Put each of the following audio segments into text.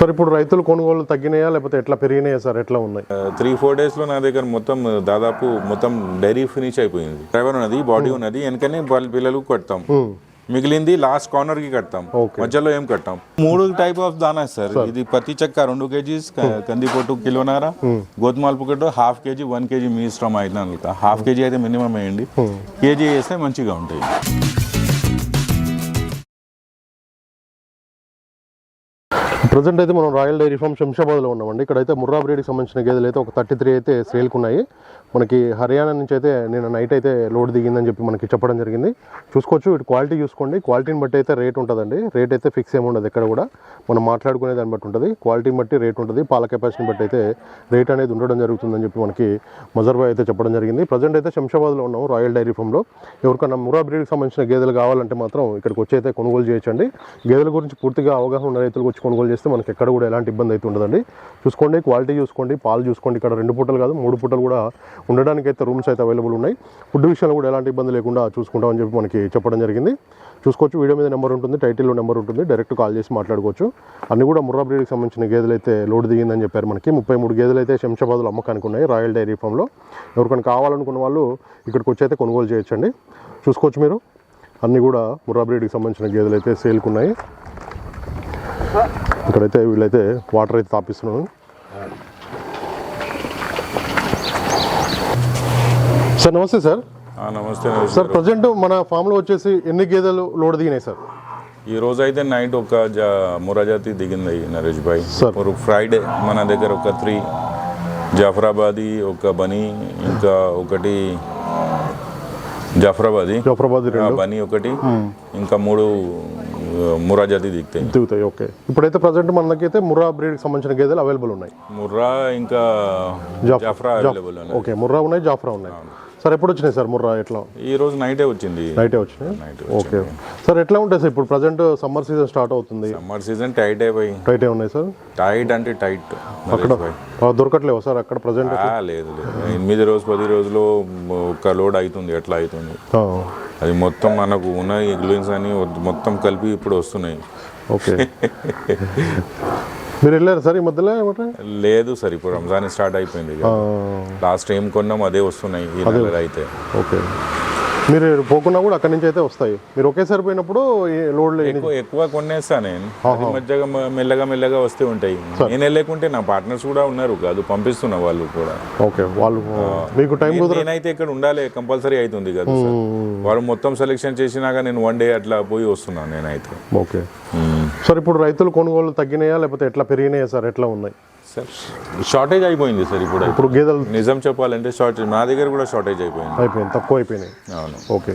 Sir ఇప్పుడు రైతులు కొనుగోలు తగ్గినాయా? లేకపోతే ఎట్లా పెరిగినాయా సార్? ఎట్లా ఉన్నాయి? త్రీ ఫోర్ డేస్లో నా దగ్గర మొత్తం దాదాపు మొత్తం డైరీ ఫినిష్ అయిపోయింది. డ్రైవర్ ఉన్నది బాడీ ఉన్నది వెనకనే వాళ్ళ పిల్లలు కడతాం. మిగిలింది లాస్ట్ కార్నర్కి కడతాం. మధ్యలో ఏం కట్టాం? మూడు టైప్ ఆఫ్ దానా సార్. ఇది పత్తి చెక్క రెండు కేజీస్ కందిపోటు కిలోనార గోధుమల పుకట్టు హాఫ్ కేజీ వన్ కేజీ మీ ఇష్టం అయితే హాఫ్ కేజీ అయితే మినిమం వేయండి కేజీ వేస్తే మంచిగా ఉంటాయి. ప్రజెంట్ అయితే మనం రాయల్ డైరీ ఫామ్ శంషాబాద్లో ఉన్నామండి. ఇక్కడైతే ముర్రా బ్రీడ్కి సంబంధించిన గేదెలు అయితే ఒక థర్టీ త్రీ అయితే సేల్కి ఉన్నాయి మనకి హర్యానా నుంచి అయితే నేను నైట్ అయితే లోడ్ దిగిందని చెప్పి మనకి చెప్పడం జరిగింది. చూసుకోవచ్చు ఇటు క్వాలిటీ చూసుకోండి. క్వాలిటీని బట్టి అయితే రేట్ ఉంటుందండి. రేట్ అయితే ఫిక్స్ ఏమి ఉండదు ఎక్కడ కూడా. మనం మాట్లాడుకునే దాన్ని బట్టి ఉంటుంది. క్వాలిటీని బట్టి రేట్ ఉంటుంది. పాల కెపాసిటీని బట్టి అయితే రేట్ అనేది ఉండడం జరుగుతుందని చెప్పి మనకి మజర్బాయ్ అయితే చెప్పడం జరిగింది. ప్రజెంట్ అయితే శంషాబాద్లో ఉన్నాం రాయల్ డైరీ ఫామ్లో. ఎవరికన్నా ముర్రా బ్రీడ్కి సంబంధించిన గేదెలు కావాలంటే మాత్రం ఇక్కడికి వచ్చి అయితే కొనుగోలు చేయొచ్చండి. గేదెల గురించి పూర్తిగా అవగాహన ఉన్న రైతులకు వచ్చి కొనుగోలు చేస్తే మనకి ఎక్కడ కూడా ఎలాంటి ఇబ్బంది అయితే ఉండదండి. చూసుకోండి క్వాలిటీ చూసుకోండి పాలు చూసుకోండి. ఇక్కడ రెండు పూటలు కాదు మూడు పూటలు కూడా ఉండడానికి అయితే రూమ్స్ అయితే అవైలబుల్ ఉన్నాయి. ఫుడ్ విషయంలో కూడా ఎలాంటి ఇబ్బంది లేకుండా చూసుకుంటామని చెప్పి మనకి చెప్పడం జరిగింది. చూసుకోవచ్చు వీడియో మీద నెంబర్ ఉంటుంది టైటిల్లో నెంబర్ ఉంటుంది డైరెక్ట్ కాల్ చేసి మాట్లాడుకోవచ్చు. అన్ని కూడా ముర్రా బ్రీడ్కి సంబంధించిన గేదెలు అయితే లోడ్ దిగిందని చెప్పారు మనకి. ముప్పై మూడు గేదెలు అయితే శంషాబాద్లో అమ్మకానికి ఉన్నాయి రాయల్ డైరీ ఫామ్లో. ఎవరికైనా కావాలనుకున్న వాళ్ళు ఇక్కడికి వచ్చి అయితే కొనుగోలు చేయొచ్చండి. చూసుకోవచ్చు మీరు. అన్నీ కూడా ముర్రా బ్రీడ్కి సంబంధించిన గేదెలు అయితే సేల్కున్నాయి ఇక్కడైతే వీళ్ళైతే వాటర్ అయితే తాపిస్తున్నాను సార్ నమస్తే సార్. నమస్తే సార్. ప్రజెంట్ మన ఫామ్లో వచ్చేసి ఎన్ని గేదెలు లోడ్ దిగినాయి సార్? ఈ రోజు అయితే నైట్ ఒక జా మురాజాతి దిగింది నరేష్ భాయ్. ఒక ఫ్రైడే మన దగ్గర ఒక త్రీ జాఫరాబాదీ ఒక బనీ ఇంకా ఒకటి జాఫరాబాదీ. జఫరాబాద్ బనీ ఒకటి ఇంకా మూడు ఆ, మురాజాతి దిగుతాయి. దిగుతాయి ఓకే. ఇప్పుడైతే ప్రజెంట్ మనకైతే ముర్రా బ్రీడ్కి సంబంధించిన గేదెలు అవైలబుల్ ఉన్నాయి. ముర్రా ఇంకా జాఫ్- జాఫ్రా జాఫ్- అవైలబుల్ ఉన్నాయి. ఓకే ముర్రా ఉన్నాయి జాఫ్రా ఉన్నాయి. సార్ ఎప్పుడు వచ్చినాయి సార్ ముర్రా ఎట్లా? ఈ రోజు నైటే వచ్చింది. నైటే వచ్చినాయి? Night okay. సార్ ఎట్లా ఉంటాయి సార్? ఇప్పుడు ప్రజెంట్ సమ్మర్ సీజన్ స్టార్ట్ అవుతుంది. సమ్మర్ సీజన్ టైట్ అయిపోయి. టైటే ఉన్నాయి సార్? టైట్ అంటే టైట్. అక్కడ ఆ, దొరకట్లేవు సార్ అక్కడ ప్రజెంట్ లేదు లేదు. ఎనిమిది రోజు పది రోజులు ఒక లోడ్ అవుతుంది ఎట్లా అవుతుంది అది మొత్తం మనకు ఉన్న గ్లూయిన్స్ అని మొత్తం కలిపి ఇప్పుడు వస్తున్నాయి. ఓకే. మీరు వెళ్ళారు సార్ ఈ మధ్యలో లేదు సార్ ఇప్పుడు రంజాన్ స్టార్ట్ అయిపోయింది లాస్ట్ ఏం కొన్నాం అదే వస్తున్నాయి ఈ నెల అయితే. ఓకే. మీరు పోకున్నా కూడా అక్కడి నుంచి అయితే వస్తాయి. మీరు ఒకేసారి పోయినప్పుడు లోడ్లు ఎక్కువ ఎక్కువ కొనేస్తా నేను. మధ్యగా మెల్లగా మెల్లగా వస్తూ ఉంటాయి. నేను వెళ్ళకుంటే నా పార్ట్నర్స్ కూడా ఉన్నారు. కాదు పంపిస్తున్నా వాళ్ళు కూడా. ఓకే వాళ్ళు మీకు టైం నేను- నేనైతే ఇక్కడ ఉండాలి. కంపల్సరీ అవుతుంది కదా వాళ్ళు మొత్తం సెలెక్షన్ చేసినాక నేను వన్ డే అట్లా పోయి వస్తున్నాను నేనైతే. ఓకే. సార్ ఇప్పుడు రైతులు కొనుగోలు తగ్గినాయా? లేకపోతే ఎట్లా పెరిగినాయా సార్? ఎట్లా ఉన్నాయి? సార్ షార్టేజ్ అయిపోయింది సార్ ఇప్పుడు. ఇప్పుడు గేదెలు నిజం చెప్పాలంటే షార్టేజ్ నా దగ్గర కూడా షార్టేజ్ అయిపోయింది. అయిపోయింది తక్కువ అయిపోయినాయి. అవును. ఓకే.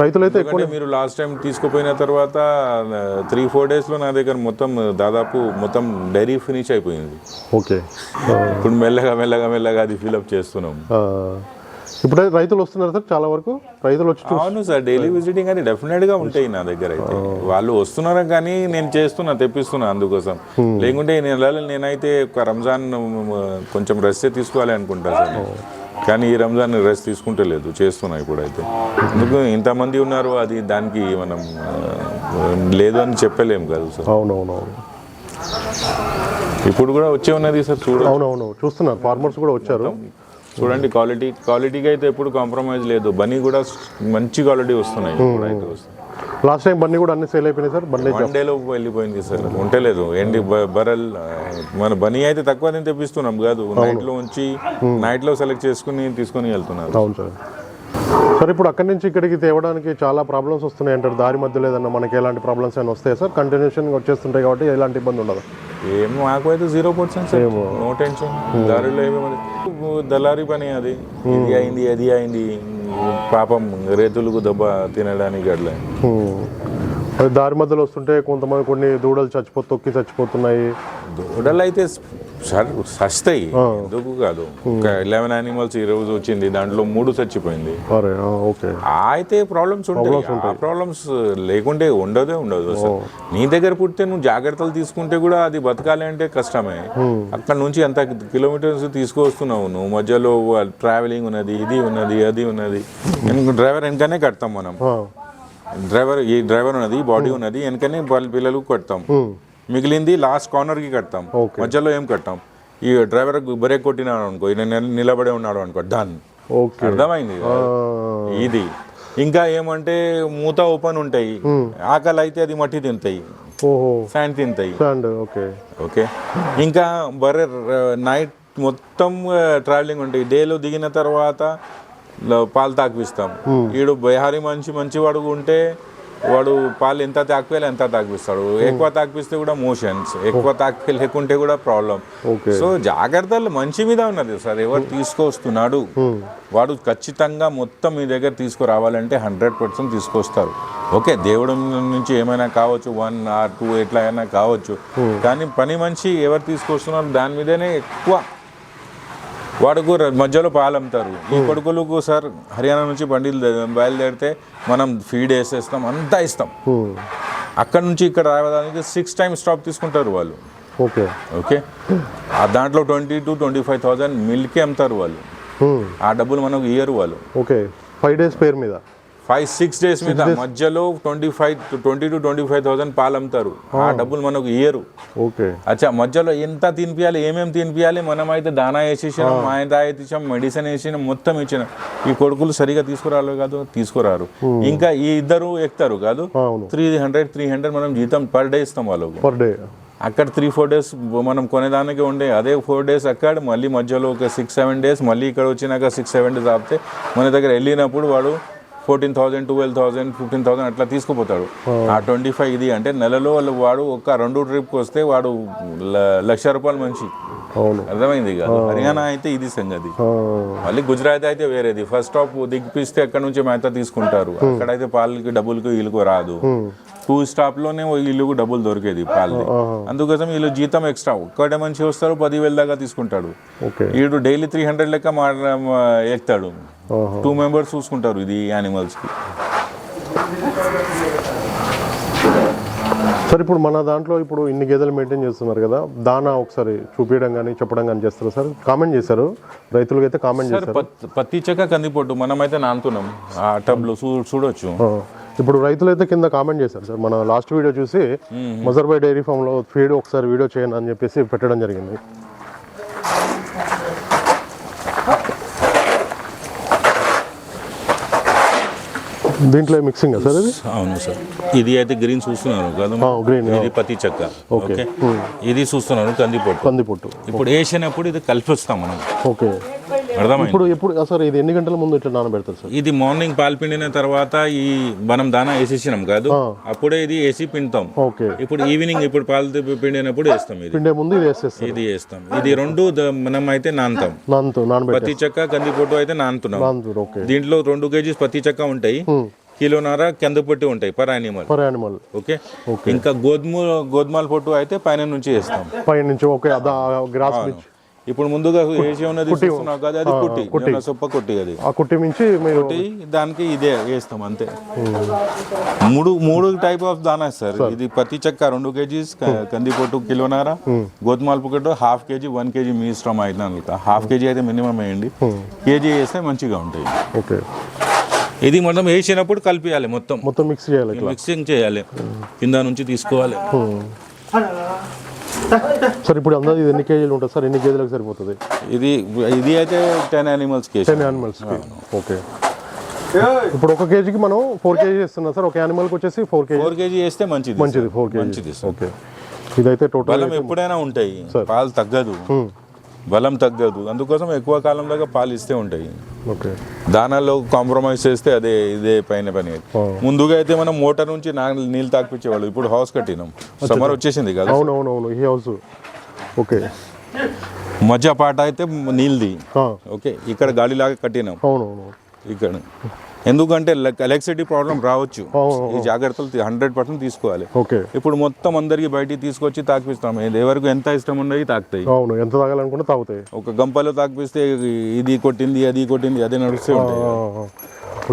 రైతులు అయితే ఎక్కువ మీరు లాస్ట్ టైం తీసుకుపోయిన తర్వాత త్రీ ఫోర్ డేస్లో నా దగ్గర మొత్తం దాదాపు మొత్తం డైరీ ఫినిష్ అయిపోయింది. ఓకే. ఇప్పుడు మెల్లగా మెల్లగా మెల్లగా అది ఫిల్అప్ చేస్తున్నాం. ఇప్పుడే రైతులు వస్తున్నారు సార్ చాలా వరకు రైతులు వచ్చి అవును సార్ డైలీ విజిటింగ్ అని డెఫినెట్గా ఉంటాయి నా దగ్గర అయితే. వాళ్ళు వస్తున్నారు కానీ నేను చేస్తున్నా తెప్పిస్తున్నా అందుకోసం. లేకుంటే నెలలో నేనైతే ఒక రంజాన్ కొంచెం రెస్ట్ తీసుకోవాలి అనుకుంటా సార్. నేను. కానీ ఈ రంజాన్ రెస్ట్ తీసుకుంటలేదు చేస్తున్నా ఇప్పుడైతే. ఎందుకు ఇంతమంది ఉన్నారు అది దానికి మనం లేదు అని చెప్పలేము కదా సార్. అవునవునవును. ఇప్పుడు కూడా వచ్చే ఉన్నది సార్ చూడ అవునవును చూస్తున్నారు. ఫార్మర్స్ కూడా వచ్చారు. చూడండి క్వాలిటీ క్వాలిటీకి అయితే ఎప్పుడు కాంప్రమైజ్ లేదు. బనీ కూడా మంచి క్వాలిటీ వస్తున్నాయి. ఇప్పుడైతే వస్తున్నాయి లాస్ట్ టైం బండి కూడా అన్ని సేల్ అయిపోయినాయి సార్. బండి వన్ డేలో వెళ్ళిపోయింది సార్. ఉంటలేదు ఏంటి బరల్ మన బనీ అయితే తక్కువ నేను తెప్పిస్తున్నాం కాదు. నైట్లో ఉంచి నైట్లో సెలెక్ట్ చేసుకుని తీసుకొని వెళ్తున్నారు. అవును సార్. సార్ ఇప్పుడు అక్కడి నుంచి ఇక్కడికి తేవడానికి చాలా ప్రాబ్లమ్స్ వస్తున్నాయి అంటారు దారి మధ్యలో ఏదన్నా మనకి ఎలాంటి ప్రాబ్లమ్స్ అయినా వస్తాయి సార్? కంటిన్యూషన్ వచ్చేస్తుంటాయి కాబట్టి ఎలాంటి ఇబ్బంది ఉండదు. ఏం మాకు అయితే జీరో పర్సెంట్ నో టెన్షన్. దారిలో ఏమి దళారీ పని అది. ఇది అయింది అది అయింది. పాపం రైతులకు దెబ్బ తినడానికి అట్లా దారి మధ్యలో వస్తుంటే కొంతమంది కొన్ని దూడలు చచ్చిపో తొక్కి చచ్చిపోతున్నాయి. దూడలు అయితే సర్ సస్తాయి. ఎందుకు కాదు? ఒక ఎలెవెన్ యానిమల్స్ ఈ రోజు వచ్చింది దాంట్లో మూడు చచ్చిపోయింది. అయితే ప్రాబ్లమ్స్ ఉంటాయి. ఆ ప్రాబ్లమ్స్ లేకుంటే ఉండదే ఉండదు. అసలు నీ దగ్గర పుట్టితే నువ్వు జాగ్రత్తలు తీసుకుంటే కూడా అది బతకాలి అంటే కష్టమే అక్కడ నుంచి ఎంత కిలోమీటర్స్ తీసుకువస్తున్నావు నువ్వు. మధ్యలో ట్రావెలింగ్ ఉన్నది ఇది ఉన్నది అది ఉన్నది. డ్రైవర్ వెనకనే కడతాం మనం. డ్రైవర్ ఈ డ్రైవర్ ఉన్నది బాడీ ఉన్నది వెనకనే వాళ్ళ పిల్లలు కడతాం. మిగిలింది లాస్ట్ కార్నర్కి కడతాం. మధ్యలో ఏం కట్టాం? ఈ డ్రైవర్ బ్రేక్ కొట్టినాడు అనుకో నిలబడే ఉన్నాడు అనుకో డన్ ఓకే అర్థమైంది ఇది. ఇంకా ఏమంటే మూత ఓపెన్ ఉంటాయి. ఆకలి అయితే అది మట్టి తింటాయి ఫ్యాన్ తింటాయి ఓకే ఓకే ఇంకా బరే నైట్ మొత్తం ట్రావెలింగ్ ఉంటాయి. డేలో దిగిన తర్వాత పాలు తాకిపిస్తాం ఈడు బీహారీ మనిషి మంచి వాడు ఉంటే వాడు పాలు ఎంత తాకిపోయాలి ఎంత తాకిపిస్తాడు ఎక్కువ తాకిపిస్తే కూడా మోషన్స్ ఎక్కువ తాకి లేకుంటే కూడా ప్రాబ్లం. సో జాగ్రత్తలు మంచి మీద ఉన్నది. సార్ ఎవరు తీసుకొస్తున్నాడు? వాడు ఖచ్చితంగా మొత్తం మీ దగ్గర తీసుకురావాలంటే హండ్రెడ్ పర్సెంట్ తీసుకొస్తారు. ఓకే దేవుడు నుంచి ఏమైనా కావచ్చు వన్ ఆర్ టూ ఎట్లా అయినా కావచ్చు. కానీ పని మనిషి ఎవరు తీసుకొస్తున్నారు దాని మీదనే ఎక్కువ వాడుకు మధ్యలో పాలు అమ్ముతారు ఈ కొడుకులకు సార్ హర్యానా నుంచి బండిలు బయలుదేరితే మనం ఫీడ్ వేసేస్తాం అంతా ఇస్తాం. అక్కడ నుంచి ఇక్కడ రావడానికి సిక్స్ టైమ్స్ స్టాప్ తీసుకుంటారు వాళ్ళు. ఓకే. ఓకే? ఆ దాంట్లో twenty two twenty five thousand మిల్కే అమ్ముతారు వాళ్ళు. ఆ డబ్బులు మనకు ఇయ్యరు వాళ్ళు. ఓకే. ఫైవ్ డేస్ పేరు మీద. ఫైవ్ సిక్స్ డేస్ మీద మధ్యలో twenty five twenty two twenty five thousand పాలు అమ్ముతారు. ఆ డబ్బులు మనకు ఇయ్యరు. ఓకే. అచ్చా మధ్యలో ఎంత తినిపియాలి ఏమేమి తినిపియాలి మనం అయితే దానా వేసేసాం మాయదా వేసేసాం మెడిసిన్ వేసినాం మొత్తం ఇచ్చినాం. ఈ కొడుకులు సరిగా తీసుకురాలి కాదు తీసుకురారు. ఇంకా ఈ ఇద్దరు ఎక్కుతారు కాదు. త్రీ హండ్రెడ్ త్రీ హండ్రెడ్ మనం జీతం పర్ డే ఇస్తాం వాళ్ళకు. పర్ డే అక్కడ త్రీ ఫోర్ డేస్ మనం కొనేదానికి ఉండే అదే ఫోర్ డేస్ అక్కడ మళ్ళీ మధ్యలో ఒక సిక్స్ సెవెన్ డేస్ మళ్ళీ ఇక్కడ వచ్చినాక సిక్స్ సెవెన్ డేస్ ఆపితే మన దగ్గర వెళ్ళినప్పుడు వాడు fourteen thousand twelve thousand fifteen thousand అట్లా తీసుకుపోతాడు. ఆ. ట్వంటీ ఫైవ్ ఇది అంటే నెలలో వాళ్ళు వాడు ఒక రెండు ట్రిప్కి వస్తే వాడు లక్ష రూపాయలు మంచి అర్థమైంది కాదు హర్యానా అయితే ఇది సంగతి. మళ్ళీ గుజరాత్ అయితే వేరేది. ఫస్ట్ స్టాప్ దిగ్పిస్తే అక్కడ నుంచి మేత తీసుకుంటారు? అక్కడైతే పాలకి డబ్బులకి వీళ్ళకు రాదు. టూ స్టాప్లోనే వీళ్ళకు డబ్బులు దొరికేది పాలు అందుకోసం వీళ్ళు జీతం ఎక్స్ట్రా. ఒక్కడే మంచి వస్తారు పదివేల దాకా తీసుకుంటాడు. వీడు డైలీ త్రీ హండ్రెడ్ లెక్క మా ఎక్కుతాడు. టూ మెంబర్స్ చూసుకుంటారు ఇది యానిమల్స్కి సార్ ఇప్పుడు మన దాంట్లో ఇప్పుడు ఇన్ని గేదెలు మెయింటైన్ చేస్తున్నారు కదా దానా ఒకసారి చూపించడం కానీ చెప్పడం కానీ చేస్తారు సార్? కామెంట్ చేశారు. రైతులకు అయితే కామెంట్ పత్- పత్తి చెక్క కందిపోటు మనమైతే నానుతున్నాం. ఆ టబ్లో చూ చూడొచ్చు. ఇప్పుడు రైతులు అయితే కింద కామెంట్ చేశారు సార్. మన లాస్ట్ వీడియో చూసి మజర్బాయ్ డైరీ ఫామ్లో ఫీడ్ ఒకసారి వీడియో చేయండి అని చెప్పేసి పెట్టడం జరిగింది. దీంట్లో మిక్సింగ్ సార్ ఇది? అవును సార్. ఇది అయితే గ్రీన్ చూస్తున్నారు కదా గ్రీన్ ఇది పత్తి చెక్క. ఓకే. ఇది చూస్తున్నారు కందిపోటు కంది పొట్టు ఇప్పుడు వేసినప్పుడు ఇది కలిపిస్తాం మనం. ఓకే. ఇప్పుడు ఎప్పుడు సార్ ఇది ఎన్ని గంటల ముందు ఇట్లా నానబెడతారు సార్? ఇది మార్నింగ్ పాలు పిండిన తర్వాత ఈ మనం దానా వేసేసినాం కాదు. అప్పుడే ఇది వేసి పిండుతాం. ఓకే. ఇప్పుడు ఈవినింగ్ ఇప్పుడు పాలు పిండినప్పుడు వేస్తాం ఇది. పిండే ముందు ఇది వేస్తాం. ఇది రెండు మనం అయితే నానుతాం పత్తి చెక్క కందిపోటు అయితే నానుతున్నాం దీంట్లో రెండు కేజీస్ పత్తి చెక్క ఉంటాయి. కిలోన్నర కందిపొట్టి ఉంటాయి per animal per animal okay? ఇంకా గోధుమ గోధుమల పొట్టు అయితే పైన నుంచి వేస్తాం. పై నుంచి ఓకే గ్రాస్ ఇప్పుడు మూడుగా వేసి ఉన్నది చూస్తున్నావు కదా అది కుట్టి. జొన్న సొప్ప కుట్టి అది. ఆ కుట్టి మించి మీరు కుట్టి దానికి ఇదే వేస్తాం అంతే. మూడు మూడు టైప్ ఆఫ్ దానా సార్. ఇది పత్తి చెక్క రెండు కేజీస్ కందిపొట్టు కిలోనార గోధుమల పొట్టు హాఫ్ కేజీ వన్ కేజీ మీ ఇష్టం అయితే హాఫ్ కేజీ అయితే మినిమం వేయండి. కేజీ వేస్తే మంచిగా ఉంటాయి. ఓకే. ఇది మనం వేసినప్పుడు కలిపియాలి మొత్తం. మొత్తం మిక్స్ చేయాలి మిక్సింగ్ చేయాలి. కింద నుంచి తీసుకోవాలి. సార్ ఇప్పుడు అందరూ ఇది ఎన్ని కేజీలు ఉంటుంది సార్? ఎన్ని కేజీలకు సరిపోతుంది? ఇది ఇది అయితే ten animals ten animals okay. ఇప్పుడు ఒక కేజీకి మనం ఫోర్ కేజీ ఇస్తున్నాం సార్. ఒక యానిమల్కి వచ్చేసి ఫోర్ కేజీ. ఫోర్ కేజీ వేస్తే మంచిది మంచిది ఫోర్ కేజీ. మంచిది సార్. ఓకే. ఇదైతే టోటల్ బలం ఎప్పుడైనా ఉంటాయి. పాలు తగ్గదు. బలం తగ్గదు. అందుకోసం ఎక్కువ కాలం దాకా పాలు ఇస్తే ఉంటాయి. దానాల్లో కాంప్రమైజ్ చేస్తే అదే ఇదే పైన పని. ముందుగా అయితే మనం మోటార్ నుంచి నా నీళ్ళు తాకిపించేవాళ్ళు ఇప్పుడు హౌస్ కట్టినాం. సమ్మర్ వచ్చేసింది కదా. ఈ హౌస్. ఓకే మధ్య పాట అయితే నీళ్ళది. ఓకే ఇక్కడ గాలిలాగా కట్టినాం. అవును అవును ఇక్కడ. ఎందుకంటే ఎలక్ట్రిసిటీ ప్రాబ్లం రావచ్చు. ఈ జాగ్రత్తలు హండ్రెడ్ పర్సెంట్ తీసుకోవాలి. ఓకే. ఇప్పుడు మొత్తం అందరికి బయటికి తీసుకొచ్చి తాకిపిస్తాం. ఎవరికి ఎంత ఇష్టం ఉన్నది తాకుతాయి. అవును ఎంత తాగాలనుకుంటే తాగుతాయి. ఒక గంపలో తాకిపిస్తే ఇది కొట్టింది అది కొట్టింది అదే నడుస్తూ ఉంటాయి.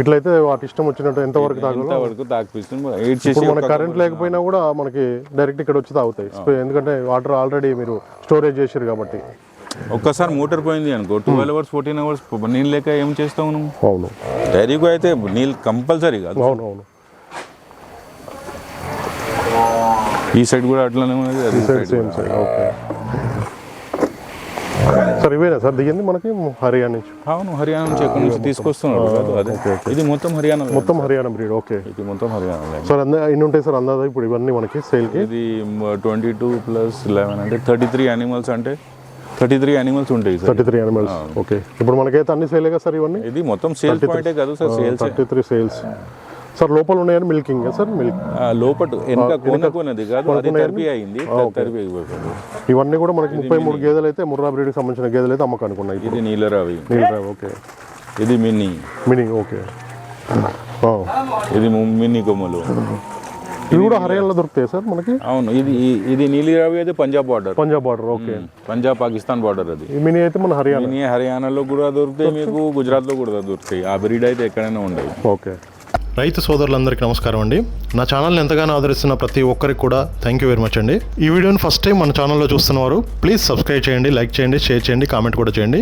ఇట్లయితే వాటి ఇష్టం వచ్చినట్టు తాకిపిస్తుంది ఎయిట్ చేసి ఇప్పుడు మనకి కరెంట్ లేకపోయినా కూడా మనకి డైరెక్ట్ ఇక్కడ వచ్చి తాగుతాయి. ఎందుకంటే వాటర్ ఆల్రెడీ మీరు స్టోరేజ్ చేసారు కాబట్టి. ఒక్కసారి మోటార్ పోయింది అనుకో ట్వెల్వ్ అవర్స్ ఫోర్టీన్ అవర్స్ నీళ్ళు లేక ఏం చేస్తావు నువ్వు? అవును. డైరీకు అయితే నీళ్ళు కంపల్సరీ కాదు. అవును అవును. ఈ సైడ్ కూడా అట్లానే ఉన్నది అది సైడ్ side సేమ్ కూడా. సైడ్ ఓకే సార్ ఇవేనా? సార్ దిగింది మనకి హర్యానా నుంచి? అవును హర్యానా నుంచి ఎక్కడి నుంచి తీసుకొస్తున్నారు కదా అదే. ఇది మొత్తం హర్యానా మొత్తం హర్యానా బ్రీడ్ ఓకే ఇది మొత్తం హర్యానా సార్ అందా ఇన్ని ఉంటాయి సార్ అందాజా? ఇప్పుడు ఇవన్నీ మనకి సేల్కి ఇది ట్వంటీ టూ ప్లస్ లెవెన్ అంటే థర్టీ త్రీ యానిమల్స్ అంటే థర్టీ త్రీ యానిమల్స్ ఉంటాయి థర్టీ త్రీ యానిమల్స్ ఓకే ఇప్పుడు మనకైతే అన్ని సేలే కదా సార్ ఇవన్నీ? ఇది మొత్తం సేల్స్ పాయింటే కదా sir sales thirty three sales sir లోపల ఉన్నాయని మిల్కింగ్ సార్ మిల్క్ లోపట వెనక కొనకున్నది కాదు అది తరిపి అయింది అయిపోయింది. ఇవన్నీ కూడా మనకి ముప్పై మూడు గేదెలు అయితే ముర్రా బ్రీడ్కి సంబంధించిన గేదెలు అయితే అమ్మకానికి ఉన్నాయి ఇది నీలరావి. నీల్ డ్రైవ్ ఓకే. ఇది మినీ. Mini okay. ఇది మినీ కొమ్మలు. ఇవి కూడా హర్యానాలో దొరుకుతాయి సార్ మనకి? అవును ఇది ఇది నీలిరావి అయితే Punjab border Punjab border okay. Punjab Pakistan border అది. మినీ అయితే మన హర్యానా. మినీ హర్యానాలో కూడా దొరుకుతాయి మీకు గుజరాత్లో కూడా దొరుకుతాయి. ఆ బ్రీడ్ అయితే ఎక్కడైనా ఉండవు ఓకే. రైతు సోదరులందరికీ నమస్కారం అండి. నా ఛానల్ని ఎంతగానో ఆదరిస్తున్న ప్రతి ఒక్కరికి కూడా థ్యాంక్ యూ వెరీ మచ్ అండి. ఈ వీడియోని ఫస్ట్ టైం మన ఛానల్లో చూస్తున్నవారు ప్లీజ్ సబ్స్క్రైబ్ చేయండి లైక్ చేయండి షేర్ చేయండి కామెంట్ కూడా చేయండి.